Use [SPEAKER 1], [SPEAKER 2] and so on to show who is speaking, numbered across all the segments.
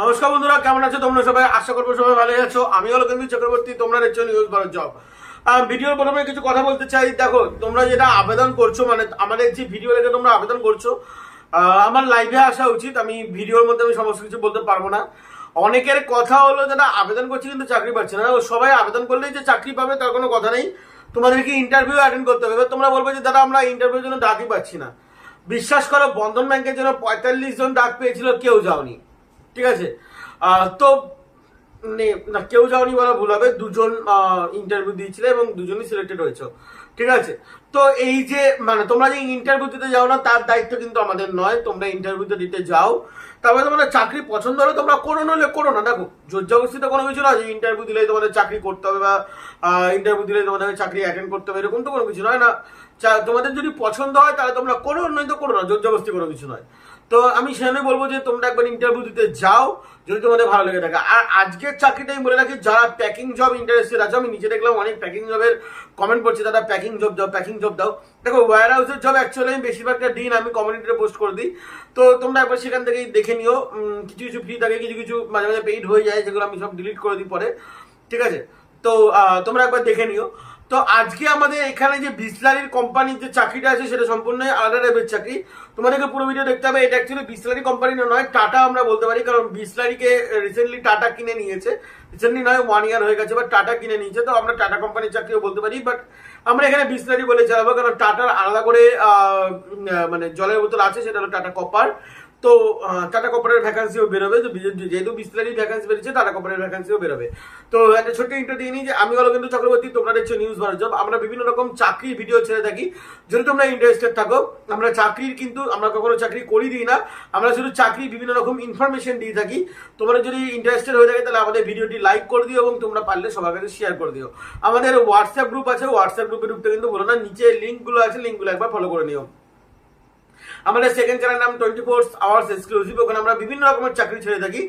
[SPEAKER 1] নমস্কার বন্ধুরা, কেমন আছো তোমরা সবাই? আশা করব সবাই ভালো আছো। আমি হলো কিন্তু চক্রবর্তী, তোমরা দেখছ নিউজ ভারত জব ভিডিওর প্রথমে কিছু কথা বলতে চাই। দেখো, তোমরা যেটা আবেদন করছ মানে আমাদের যে ভিডিও দেখে তোমরা আবেদন করছ আমার লাইভে আসা উচিত। আমি ভিডিওর মধ্যে আমি সমস্ত কিছু বলতে পারব না। অনেকের কথা হলো যারা আবেদন করছে কিন্তু চাকরি পাচ্ছে না। সবাই আবেদন করলেই যে চাকরি পাবে, তার কোনো কথা নেই। তোমাদেরকে ইন্টারভিউ অ্যাটেন্ড করতে হবে। এবার তোমরা বলবে যে, দাদা, আমরা ইন্টারভিউর জন্য ডাকই পাচ্ছি না। বিশ্বাস করো, বন্ধন ব্যাংকের জন্য পঁয়তাল্লিশ জন ডাক পেয়েছিল, কেউ যাওনি। ঠিক আছে? তো নে, কেউ যাওনি বলা ভুল হবে। দুজন ইন্টারভিউ দিয়েছিল এবং দুজনই সিলেক্টেড হয়েছে। ঠিক আছে? তো এই যে মানে তোমরা যে ইন্টারভিউ দিতে যাও না, তার দায়িত্ব কিন্তু আমাদের নয়। তোমরা ইন্টারভিউতে দিতে যাও। তারপরে তোমাদের চাকরি পছন্দ হলে তোমরা করো নলে করো না। দেখো, জোরজবস্তিতে কোনো কিছু না যে ইন্টারভিউ দিলেই তোমাদের চাকরি করতে হবে বা ইন্টারভিউ দিলেই তোমাদের চাকরি অ্যাটেন্ড করতে হবে, এরকম তো কোনো কিছু নয় না। তোমাদের যদি পছন্দ হয়, তাহলে তোমরা করো নয় তো করো না জোরজবস্তি কোনো কিছু নয়। তো আমি সেখানে বলব যে, তোমরা একবার ইন্টারভিউ দিতে যাও, যদি তোমাদের ভালো লেগে থাকে। আর আজকের চাকরিটা আমি বলে রাখি, যারা প্যাকিং জব ইন্টারেস্টেড আছে, আমি নিচে দেখলাম অনেক প্যাকিং জবের কমেন্ট করছে দাদা প্যাকিং জব দাও প্যাকিং জব দাও। দেখো ওয়ার হাউসের জব অ্যাকচুয়ালি আমি বেশিরভাগটা দিন আমি কমিউনিটিতে পোস্ট করে দিই। তো তোমরা একবার সেখান থেকেই দেখে নিও কিছু কিছু ফ্রি থাকে, কিছু কিছু মাঝে মাঝে পেইড হয়ে যায়, যেগুলো আমি সব ডিলিট করে দিই পরে। ঠিক আছে? তো তোমরা একবার দেখে নিও। তো আজকে আমাদের এখানে যে বিসলারির কোম্পানির যে চাকরিটা আছে, সেটা সম্পূর্ণ আলাদা টাইপের চাকরি। তোমাদেরকে পুরো ভিডিও দেখতে হবে, এটা অ্যাকচুয়ালি বিসলারি কোম্পানি নয় টাটা আমরা বলতে পারি, কারণ বিসলারিকে রিসেন্টলি টাটা কিনে নিয়েছে। রিসেন্টলি নয় ওয়ান ইয়ার হয়ে গেছে বাট টাটা কিনে নিয়েছে, তো আমরা টাটা কোম্পানির চাকরিও বলতে পারি বাট আমরা এখানে বিসলারি বলে চালাবো কারণ টাটার আলাদা করে মানে জলের বোতল আছে, সেটা হলো টাটা কপার তো টাটা কপারের ভ্যাকান্সিও বেরোবে। তো যেহেতু বিসলারি ভ্যাকান্সি বেরিয়েছে টাটা কপারের ভ্যাকান্সিও বেরোবে। তো একটা ছোট্ট ইন্টার দিয়ে নিই যে, আমি হলো কিন্তু চক্রবর্তী, তোমরা দেখছ নিউজ ভারত জব আমরা বিভিন্ন রকম চাকরির ভিডিও ছেড়ে থাকি। যদি তোমরা ইন্টারেস্টেড থাকো, আমরা চাকরির কিন্তু, আমরা কখনো চাকরি করি দিই না। আমরা শুধু চাকরি বিভিন্ন রকম ইনফরমেশন দিয়ে থাকি। তোমরা যদি ইন্টারেস্টেড হয়ে থাকে, তাহলে আমাদের ভিডিওটি লাইক করে দিও এবং তোমরা পারলে সবার কাছে শেয়ার করে দিও। আমাদের হোয়াটসঅ্যাপ গ্রুপ আছে। হোয়াটসঅ্যাপ গ্রুপে ঢুকতে কিন্তু বলো না। নিচে লিঙ্কগুলো আছে লিঙ্কগুলো একবার ফলো করে নিও। আমাদের সেকেন্ড চ্যানেল নাম টোয়েন্টি ফোর আওয়ার্স এক্সক্লুসিভ ওখানে আমরা বিভিন্ন রকমের চাকরি ছেড়ে থাকি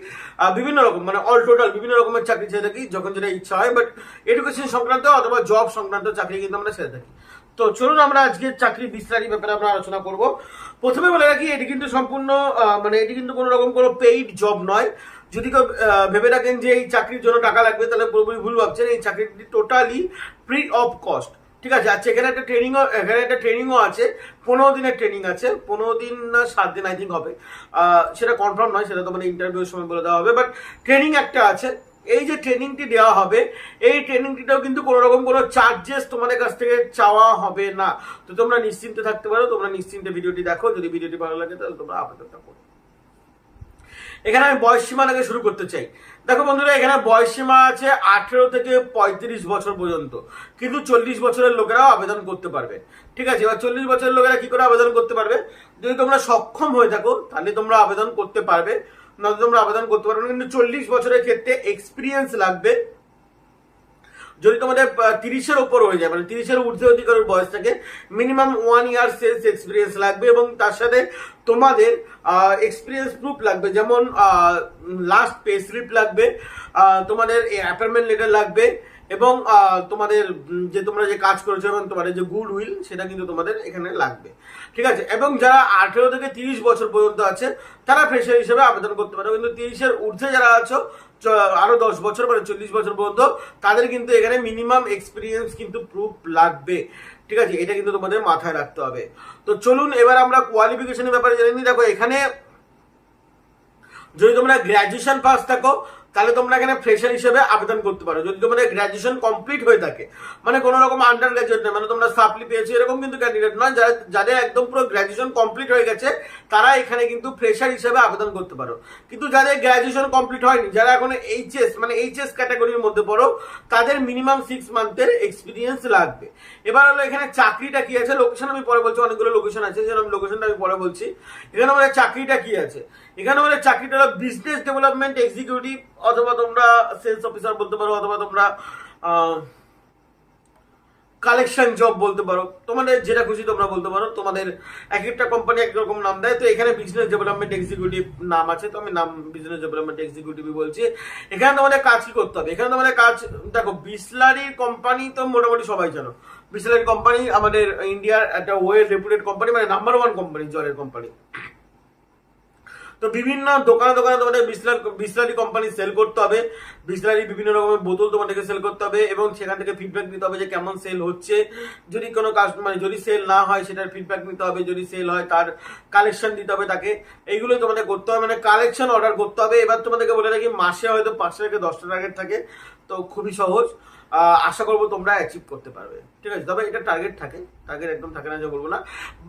[SPEAKER 1] বিভিন্ন রকম মানে অল টোটাল বিভিন্ন রকমের চাকরি ছেড়ে থাকি, যখন যেটা ইচ্ছা হয় বাট এডুকেশন সংক্রান্ত অথবা জব সংক্রান্ত চাকরি কিন্তু আমরা ছেড়ে থাকি। তো চলুন আমরা আজকে চাকরি বিস্তারিত ব্যাপারে আমরা আলোচনা করব। প্রথমে বলে রাখি, এটি কিন্তু সম্পূর্ণ মানে এটি কিন্তু কোনো রকম কোনো পেইড জব নয়। যদি কেউ ভেবে রাখেন যে এই চাকরির জন্য টাকা লাগবে, তাহলে পুরোপুরি ভুল ভাবছেন, এই চাকরিটি টোটালি ফ্রি অফ কস্ট ঠিক আছে আচ্ছা এখানে একটা ট্রেনিংও এখানে একটা ট্রেনিংও আছে। পনেরো দিনের ট্রেনিং আছে। পনেরো দিন না, সাত দিন আই থিঙ্ক হবে। সেটা কনফার্ম নয়, সেটা তোমাদের ইন্টারভিউর সময় বলে দেওয়া হবে। বাট ট্রেনিং একটা আছে। এই যে ট্রেনিংটি দেওয়া হবে, এই ট্রেনিংটিটাও কিন্তু কোনো রকম কোনো চার্জেস তোমাদের কাছ থেকে চাওয়া হবে না। তো তোমরা নিশ্চিন্তে থাকতে পারো, তোমরা নিশ্চিন্তে ভিডিওটি দেখো। যদি ভিডিওটি ভালো লাগে, তাহলে তোমরা আবেদনটা করো। এখানে আমি বয়স সীমা থেকে শুরু করতে চাই। দেখো বন্ধুরা, এখানে বয়স সীমা আছে আঠেরো থেকে পঁয়ত্রিশ বছর পর্যন্ত। কিন্তু চল্লিশ বছরের লোকেরাও আবেদন করতে পারবে। ঠিক আছে, এবার চল্লিশ বছরের লোকেরা কি করে আবেদন করতে পারবে? যদি তোমরা সক্ষম হয়ে থাকো, তাহলে তোমরা আবেদন করতে পারবে। না তোমরা আবেদন করতে পারবে কিন্তু চল্লিশ বছরের ক্ষেত্রে এক্সপিরিয়েন্স লাগবে। যদি তোমাদের তিরিশের ওপর হয়ে যায় মানে তিরিশের ঊর্ধ্বে অধিকারের বয়স থাকে minimum one year sales experience লাগবে এবং তার সাথে তোমাদের এক্সপিরিয়েন্স প্রুফ লাগবে, যেমন লাস্ট পে স্লিপ লাগবে তোমাদের অ্যাপয়েন্টমেন্ট লেটার লাগবে এবং তোমাদের যে তোমরা যে কাজ করেছ এবং তোমাদের যে গুড উইল, সেটা কিন্তু তোমাদের এখানে লাগবে। ঠিক আছে? এবং যারা আঠেরো থেকে তিরিশ বছর পর্যন্ত আছে, তারা ফ্রেশার হিসেবে আবেদন করতে পারো। কিন্তু তিরিশের ঊর্ধ্বে যারা আছো আরও দশ বছর মানে চল্লিশ বছর পর্যন্ত, তাদের কিন্তু এখানে মিনিমাম এক্সপিরিয়েন্স কিন্তু প্রুফ লাগবে। ঠিক আছে? এটা কিন্তু তোমাদের মাথায় রাখতে হবে। তো চলুন, এবার আমরা কোয়ালিফিকেশনের ব্যাপারে জেনে দেখো, এখানে যদি তোমরা গ্র্যাজুয়েশন পাস থাকো তাহলে তোমরা এখানে ফ্রেশার হিসেবে আবেদন করতে পারো। যদি তোমাদের গ্র্যাজুয়েশন কমপ্লিট হয়ে থাকে মানে কোনো রকম আন্ডার গ্র্যাজুয়েট নয় মানে তোমরা সাপ্লি পেয়েছ, এরকম কিন্তু ক্যান্ডিডেট নয়। যারা, যাদের একদম পুরো গ্র্যাজুয়েশন কমপ্লিট হয়ে গেছে, তারা এখানে কিন্তু ফ্রেশার হিসেবে আবেদন করতে পারো। কিন্তু যাদের গ্র্যাজুয়েশন কমপ্লিট হয়নি, যারা এখন এইচএস মানে এইচএস ক্যাটাগরির মধ্যে পড়ো, তাদের মিনিমাম সিক্স মান্থের এক্সপিরিয়েন্স লাগবে। এবার হলো এখানে চাকরিটা কি আছে? লোকেশন আমি পরে বলছি, অনেকগুলো লোকেশন আছে, যেরকম লোকেশনটা আমি পরে বলছি। এখানে আমাদের চাকরিটা কি আছে? এখানে আমাদের চাকরিটা হলো বিজনেস ডেভেলপমেন্ট এক্সিকিউটিভ অথবা তোমরা সেলস অফিসার বলতে পারো, অথবা তোমরা কালেকশন জব বলতে পারো। তোমাদের যেটা খুশি তোমরা বলতে পারো। তোমাদের এক একটা কোম্পানি একরকম নাম দেয়। তো এখানে বিজনেস ডেভেলপমেন্ট এক্সিকিউটিভ নাম আছে। তো আমি নাম বিজনেস ডেভেলপমেন্ট এক্সিকিউটিভই বলছি। এখানে তোমাদের কাজ কি করতে হবে? এখানে তোমাদের কাজ, দেখো বিসলারির কোম্পানি তো মোটামুটি সবাই জানো। বিসলারি কোম্পানি আমাদের ইন্ডিয়ার একটা ওয়েল রেপুটেড কোম্পানি মানে নাম্বার ওয়ান কোম্পানি জলের কোম্পানি তো বিভিন্ন দোকানে দোকানে তোমাদের বিসলার, বিসলারি কোম্পানি সেল করতে হবে। বিসলারি বিভিন্ন রকমের বোতল তোমাদেরকে সেল করতে হবে এবং সেখান থেকে ফিডব্যাক নিতে হবে যে কেমন সেল হচ্ছে। যদি কোনো কাস্টমার যদি সেল না হয় সেটার ফিডব্যাক নিতে হবে, যদি সেল হয় তার কালেকশন দিতে হবে তাকে। এইগুলোই তোমাদের করতে হবে মানে কালেকশন অর্ডার করতে হবে। এবার তোমাদেরকে বলে রাখি, মাসে হয়তো পাঁচশো থেকে দশটা টার্গেট থাকে, তো খুবই সহজ। আশা করব তোমরা অ্যাচিভ করতে পারবে। ঠিক আছে? তবে এটা টার্গেট থাকে। টার্গেট একদম থাকে না যে বলব না।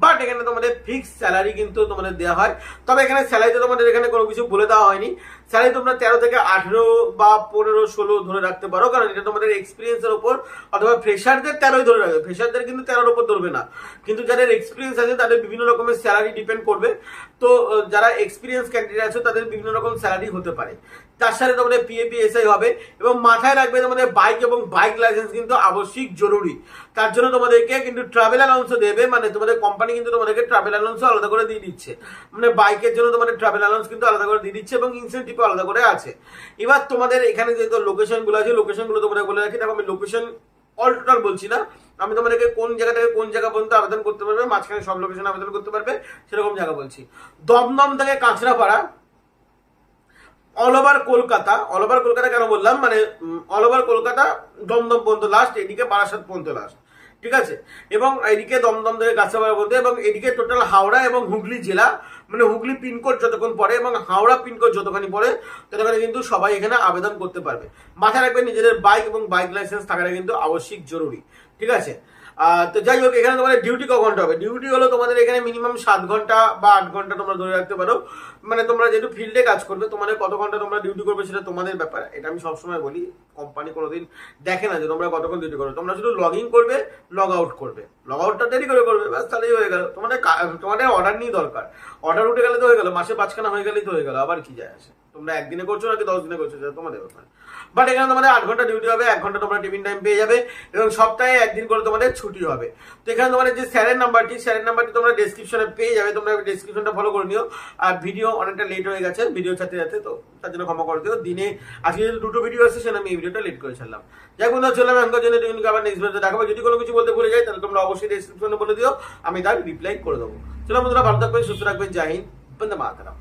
[SPEAKER 1] বাট এখানে তোমাদের ফিক্সড স্যালারি কিন্তু তোমাদের দেওয়া হয়। তবে এখানে স্যালারিতে তোমাদের এখানে কোনো কিছু বলে দেওয়া হয়নি। স্যালারি তোমরা তেরো থেকে আঠেরো বা পনেরো, ষোলো ধরে রাখতে পারো। কারণ এটা তোমাদের এক্সপিরিয়েন্সের ওপর অথবা ফ্রেশারদের তেরোই ধরে রাখবে। ফ্রেশারদের কিন্তু তেরোর ওপর ধরবে না। কিন্তু যাদের এক্সপিরিয়েন্স আছে, তাদের বিভিন্ন রকমের স্যালারি ডিপেন্ড করবে। তো যারা এক্সপিরিয়েন্স ক্যান্ডিডেট আছে, তাদের বিভিন্ন রকম স্যালারি হতে পারে। তার সাথে তোমাদের পিএপি এসআই হবে এবং মাথায় রাখবে তোমাদের বাইক এবং বাইক লাইসেন্স কিন্তু আবশ্যিক জরুরি। তার জন্য তোমাদেরকে কিন্তু ট্রাভেল অ্যালাউন্সও দেবে মানে তোমাদের কোম্পানি কিন্তু তোমাদেরকে ট্রাভেল অ্যালাউন্সও আলাদা করে দিয়ে দিচ্ছে। মানে বাইকের জন্য তোমাদের ট্রাভেল অ্যালাউন্স কিন্তু আলাদা করে দিয়ে দিচ্ছে এবং ইনসেন্টিভও আলাদা করে আছে। এবার তোমাদের এখানে যে লোকেশনগুলো আছে লোকেশনগুলো তোমাদের বলে রাখি, দেখো আমি লোকেশন অল টোটাল বলছি না। আমি তোমাদেরকে কোন জায়গা থেকে কোন জায়গা পর্যন্ত আবেদন করতে পারবে, মাঝখানে সব লোকেশন আবেদন করতে পারবে, সেরকম জায়গা বলছি। দমদম থেকে Kanchrapara all over Kolkata all over Kolkata কেন বললাম? মানে অল ওভার কলকাতা দমদম পর্যন্ত লাস্ট এদিকে বারাসাত পর্যন্ত লাস্ট ঠিক আছে? এবং এদিকে দমদম থেকে গাছাপাড়া পর্যন্ত, এবং এদিকে টোটাল হাওড়া এবং হুগলি জেলা মানে হুগলি পিনকোড যতক্ষণ পড়ে এবং হাওড়া পিনকোড যতখানি পড়ে, ততখানি কিন্তু সবাই এখানে আবেদন করতে পারবে। মাথায় রাখবেন, নিজেদের বাইক এবং বাইক লাইসেন্স থাকাটা কিন্তু আবশ্যিক, জরুরি। ঠিক আছে? তো যাই হোক, এখানে তোমাদের ডিউটি ক ঘণ্টা হবে? ডিউটি হলো তোমাদের এখানে মিনিমাম সাত ঘণ্টা বা আট ঘণ্টা তোমরা ধরে রাখতে পারো। মানে তোমরা যেহেতু ফিল্ডে কাজ করবে তোমাদের কত ঘণ্টা তোমরা ডিউটি করবে সেটা তোমাদের ব্যাপার। এটা আমি সবসময় বলি কোম্পানি কোনোদিন দেখে না যে তোমরা কতক্ষণ ডিউটি করবে। তোমরা শুধু লগ ইন করবে লগ আউট করবে। লগ আউটটা দেরি করে করবে, ব্যাস তাহলেই হয়ে গেল। তোমাদের তোমাদের অর্ডার নিয়ে দরকার। অর্ডার উঠে গেলে তো হয়ে গেল, মাসে পাঁচখানা হয়ে গেলেই তো হয়ে গেল, আবার কি যায় আসে তোমরা একদিনে করছ নাকি দশ দিনে করছ, সেটা তোমাদের ব্যাপার। বাট এখানে তোমাদের আট ঘণ্টা ডিউটি হবে, এক ঘণ্টা তোমরা টিফিন টাইম পেয়ে যাবে, এবং সপ্তাহে একদিন করে তোমাদের ছুটি হবে। তো এখানে তোমাদের যে স্যারের নাম্বারটি স্যারের নাম্বারটি তোমরা ডেসক্রিপশনে পেয়ে যাবে, তোমরা ডেসক্রিপশনটা ফলো করে নিও। আর ভিডিও অনেকটা লেট হয়ে গেছে ভিডিও সাথে সাথে তো তার জন্য ক্ষমা করে দিও। দিনে, আজকে যেহেতু দুটো ভিডিও আসছে সেটা আমি এই ভিডিওটা লেট করে ছাড়লাম। যাই বন্ধুরা চললাম এখনকার জন্য, তুমি আবার নেক্সট ভিডিওতে দেখাবো। যদি কোনো কিছু বলতে ভুলে যাই, তাহলে তোমরা অবশ্যই ডেসক্রিপশনে বলে দিও, আমি তার রিপ্লাই করে দেবো। চলো বন্ধুরা, ভালো থাকবেন, সুস্থ রাখবেন জাহিন বন্দে মাতারাম।